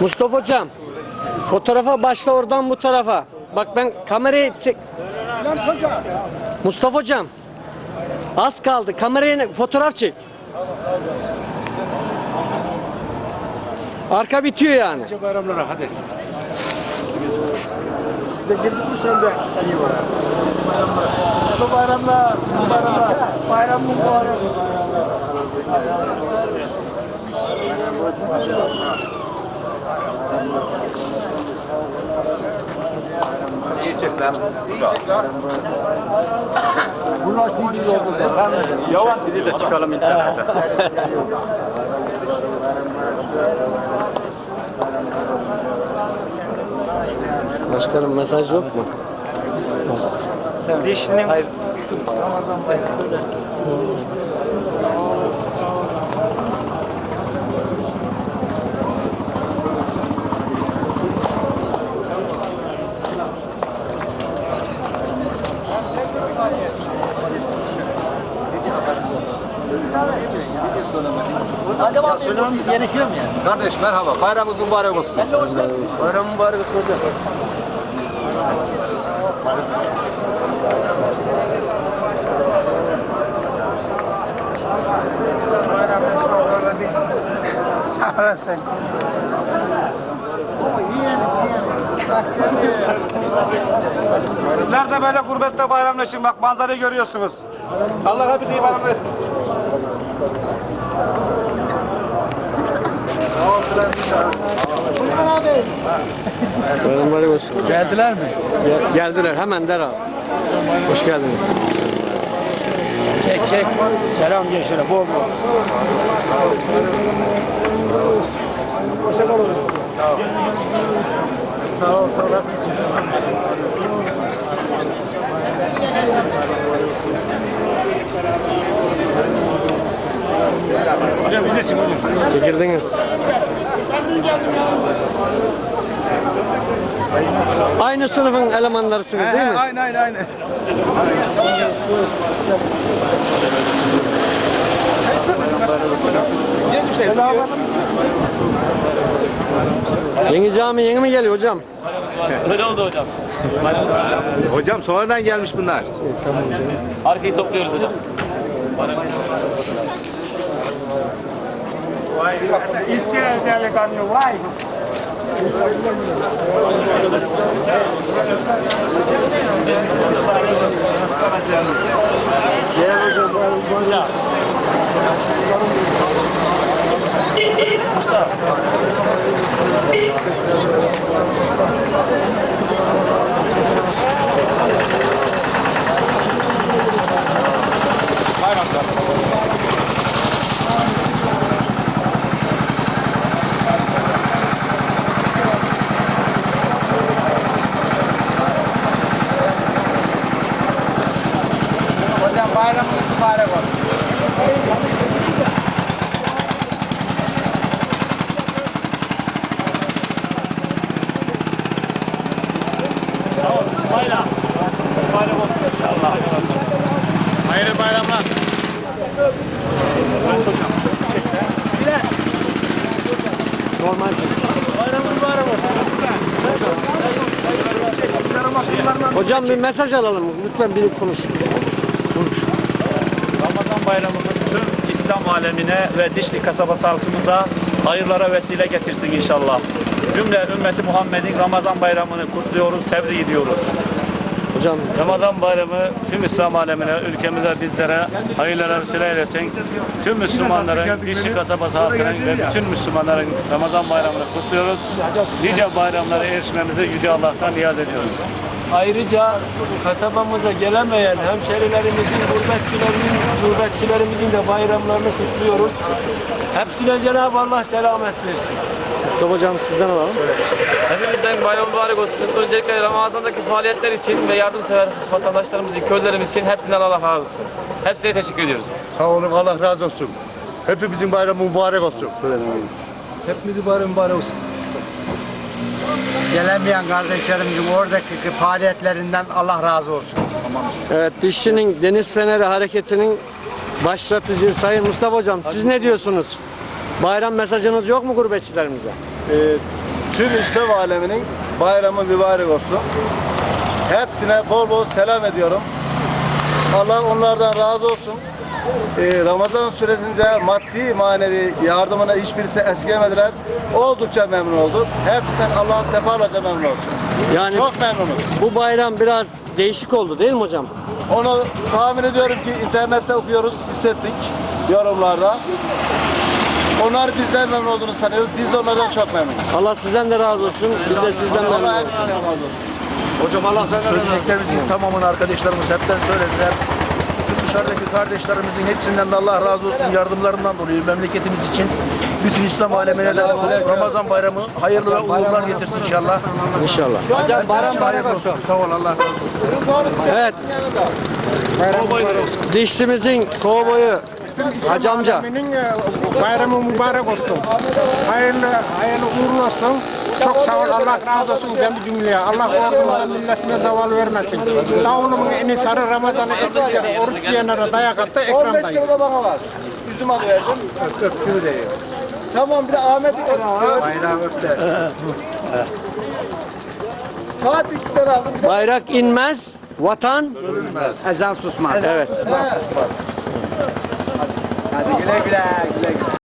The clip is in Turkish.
Mustafa hocam. Fotoğrafa başla oradan bu tarafa. Bak ben kamerayı. Mustafa hocam. Az kaldı. Kamerayı fotoğraf çek. Arka bitiyor yani. hadi. De girdik mi sen de? İyi var. Bu bayramlar, bu bayramlar. Bayram mübarek. Yiyecekler. Yiyecekler. Bunlar CD oldu. Yavan dili de çıkalım internete. Başkanım mesaj yok mu? Dişinin Söylememiz gerekiyor mu yani? Kardeş merhaba. Bayramınız mübarek olsun. Bayram mübarek olsun hocam. Çağırasın. Sizler de böyle gurbette bayramlaşın. Bak manzarayı görüyorsunuz. Allah hepinize iyi bayramlar etsin. Bayram mübarek olsun. Geldiler mi? Gel- geldiler hemen der abi. Hoş geldiniz. Çek çek. Selam gençlere bol bol. Hocam biz de çıkıyoruz. Çekirdiniz. Aynı sınıfın elemanlarısınız değil mi? Aynen aynen aynen. Yeni cami yeni mi geliyor hocam? öyle oldu hocam. Hocam sonradan gelmiş bunlar. Arkayı topluyoruz hocam. İlk delikanlı vay. Hocam bayramınız mübarek olsun. Bayram. Bayram olsun inşallah. Hayırlı bayramlar. Normal. Mübarek olsun. Hocam bir mesaj alalım. Lütfen bir konuşun. Bayramımız tüm İslam alemine ve Dişli kasabası halkımıza hayırlara vesile getirsin inşallah. Cümle ümmeti Muhammed'in Ramazan bayramını kutluyoruz, tebrik ediyoruz. Hocam Ramazan bayramı tüm İslam alemine, ülkemize, bizlere hayırlara vesile eylesin. Tüm Müslümanların, Dişli kasabası halkının ve bütün Müslümanların Ramazan bayramını kutluyoruz. Nice bayramlara erişmemizi Yüce Allah'tan niyaz ediyoruz. Ayrıca kasabamıza gelemeyen hemşerilerimizin, gurbetçilerin, gurbetçilerimizin de bayramlarını kutluyoruz. Hepsine Cenab-ı Allah selamet versin. Mustafa hocam sizden alalım. Hepimizden bayram mübarek olsun. Öncelikle Ramazan'daki faaliyetler için ve yardımsever vatandaşlarımız için, köylerimiz için hepsinden Allah razı olsun. Hepsine teşekkür ediyoruz. Sağ olun Allah razı olsun. Hepimizin bayramı mübarek olsun. Hepimizi bayram mübarek olsun. Gelemeyen kardeşlerimizin oradaki faaliyetlerinden Allah razı olsun. Evet Dişçi'nin Deniz Feneri hareketinin başlatıcı Sayın Mustafa Hocam siz ne diyorsunuz? Bayram mesajınız yok mu gurbetçilerimize? Ee, tüm İslam aleminin bayramı mübarek olsun. Hepsine bol bol selam ediyorum. Allah onlardan razı olsun. Ee, Ramazan süresince maddi manevi yardımına hiçbirisi esirgemediler. Oldukça memnun olduk. Hepsinden Allah defalarca memnun olsun. Yani Çok memnunuz. bu bayram biraz değişik oldu değil mi hocam? Onu tahmin ediyorum ki internette okuyoruz, hissettik yorumlarda. Onlar bizden memnun olduğunu sanıyoruz. Biz de onlardan çok memnunuz. Allah sizden de razı olsun. Biz de sizden memnun Allah olduk. hepsinden razı olsun. Hocam Allah senden razı olsun. Söyleyeceklerimizin tamamını arkadaşlarımız hepten söylediler. Dışarıdaki kardeşlerimizin hepsinden de Allah razı olsun yardımlarından dolayı memleketimiz için bütün İslam alemine de Ramazan bayramı hayırlı ve uğurlar getirsin inşallah. İnşallah. Hocam bayram bayram olsun. Sağ ol Allah razı olsun. Evet. Dişçimizin kovboyu Hacı amca. Bayramı mübarek olsun. Hayırlı, hayırlı uğurlu olsun. Çok sağ ol, Allah razı olsun cemi cümleye. Allah ordumuza, milletine zaval vermesin. Davulumun eni sarı Ramazan'ı etkilere, oruç diyenlere dayak attı, 15 ekrandayız. lira da bana var. Üzüm adı verdim. Öpçülü değil. Tamam bir de Ahmet Bayrağı öptü. saat ikisinden aldım. Bayrak inmez, vatan Ezan susmaz. evet. Hadi güle güle güle güle.